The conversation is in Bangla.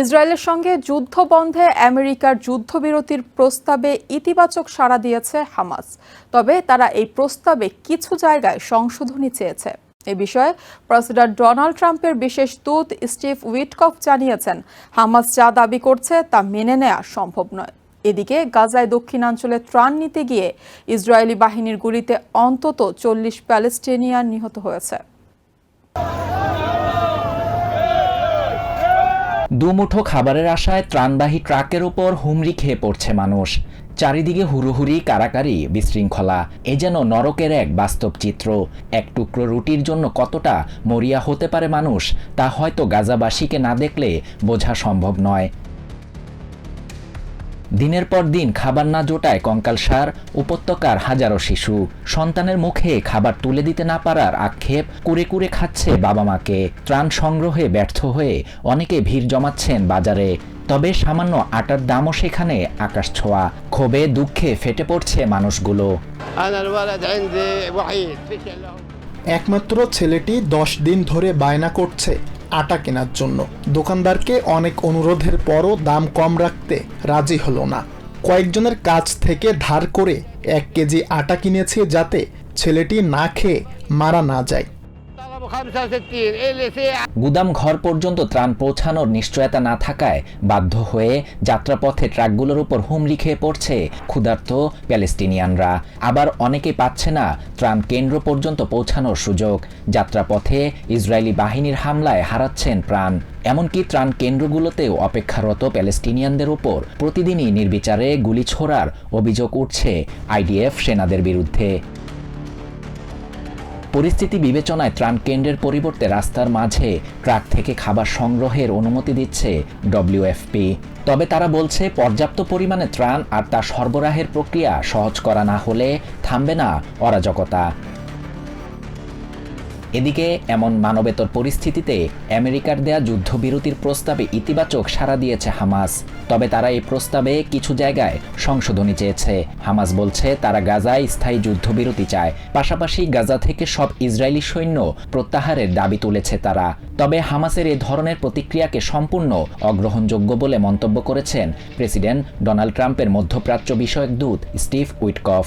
ইসরায়েলের সঙ্গে যুদ্ধ বন্ধে আমেরিকার যুদ্ধবিরতির প্রস্তাবে ইতিবাচক সাড়া দিয়েছে হামাস। তবে তারা এই প্রস্তাবে কিছু জায়গায় সংশোধনী চেয়েছে। এ বিষয়ে প্রেসিডেন্ট ডোনাল্ড ট্রাম্পের বিশেষ দূত স্টিভ উইটকফ জানিয়েছেন, হামাস যা দাবি করছে তা মেনে নেওয়া সম্ভব নয়। এদিকে গাজায় দক্ষিণাঞ্চলে ত্রাণ নিতে গিয়ে ইসরায়েলি বাহিনীর গুলিতে অন্তত চল্লিশ প্যালেস্টিনিয়ান নিহত হয়েছে। দুমুঠো খাবারের আশায় ত্রাণবাহী ট্রাকের ওপর হুমড়ি খেয়ে পড়ছে মানুষ। চারিদিকে হুড়োহুড়ি, কারাকারি, বিশৃঙ্খলা। এ যেন নরকের এক বাস্তব চিত্র। এক টুকরো রুটির জন্য কতটা মরিয়া হতে পারে মানুষ, তা হয়তো গাজাবাসীকে না দেখলে বোঝা সম্ভব নয়। দিনের পর দিন খাবার না জোটায় কঙ্কাল সার উপত্যকার হাজারো শিশু। সন্তানের মুখে খাবার তুলে দিতে না পারার আক্ষেপ কুরে কুরে খাচ্ছে বাবা মাকে। ত্রাণ সংগ্রহে ব্যর্থ হয়ে অনেকে ভিড় জমাচ্ছেন বাজারে। তবে সামান্য আটার দামও সেখানে আকাশ ছোঁয়া। ক্ষোভে দুঃখে ফেটে পড়ছে মানুষগুলো। একমাত্র ছেলেটি দশ দিন ধরে বায়না করছে। আটা কেনার জন্য। দোকানদারকে অনেক অনুরোধের পরও দাম কম রাখতে রাজি হলো না। কয়েকজনের কাছ থেকে ধার করে এক কেজি আটা কিনেছে যাতে ছেলেটি না খেয়ে মারা না যায়। গুদাম ঘর পর্যন্ত ত্রাণ পৌঁছানোর নিশ্চয়তা না থাকায় বাধ্য হয়ে যাত্রাপথে ট্রাকগুলোর উপর হুমড়ি খেয়ে পড়ছে ক্ষুধার্ত প্যালেস্টিনিয়ানরা। আবার অনেকে পাচ্ছে না ত্রাণ কেন্দ্র পর্যন্ত পৌঁছানোর সুযোগ। যাত্রাপথে ইসরায়েলি বাহিনীর হামলায় হারাচ্ছেন প্রাণ। এমনকি ত্রাণ কেন্দ্রগুলোতেও অপেক্ষারত প্যালেস্টিনিয়ানদের উপর প্রতিদিনই নির্বিচারে গুলি ছোড়ার অভিযোগ উঠছে আইডিএফ সেনাদের বিরুদ্ধে। পরিস্থিতি বিবেচনায় ত্রাণ কেন্দ্রের পরিবর্তে রাস্তার মাঝে ট্রাক থেকে খাবার সংগ্রহের অনুমতি দিচ্ছে ডব্লিউএফপি তবে তারা বলছে, পর্যাপ্ত পরিমাণে ত্রাণ আর তা সরবরাহের প্রক্রিয়া সহজ করা না হলে থামবে না অরাজকতা। এদিকে এমন মানবেতর পরিস্থিতিতে আমেরিকার দেয়া যুদ্ধবিরতির প্রস্তাবে ইতিবাচক সাড়া দিয়েছে হামাস। তবে তারা এই প্রস্তাবে কিছু জায়গায় সংশোধনী চেয়েছে। হামাস বলছে, তারা গাজায় স্থায়ী যুদ্ধবিরতি চায়। পাশাপাশি গাজা থেকে সব ইসরায়েলি সৈন্য প্রত্যাহারের দাবি তুলেছে তারা। তবে হামাসের এ ধরনের প্রতিক্রিয়াকে সম্পূর্ণ অগ্রহণযোগ্য বলে মন্তব্য করেছেন প্রেসিডেন্ট ডোনাল্ড ট্রাম্পের মধ্যপ্রাচ্য বিষয়ক দূত Steve Witkoff.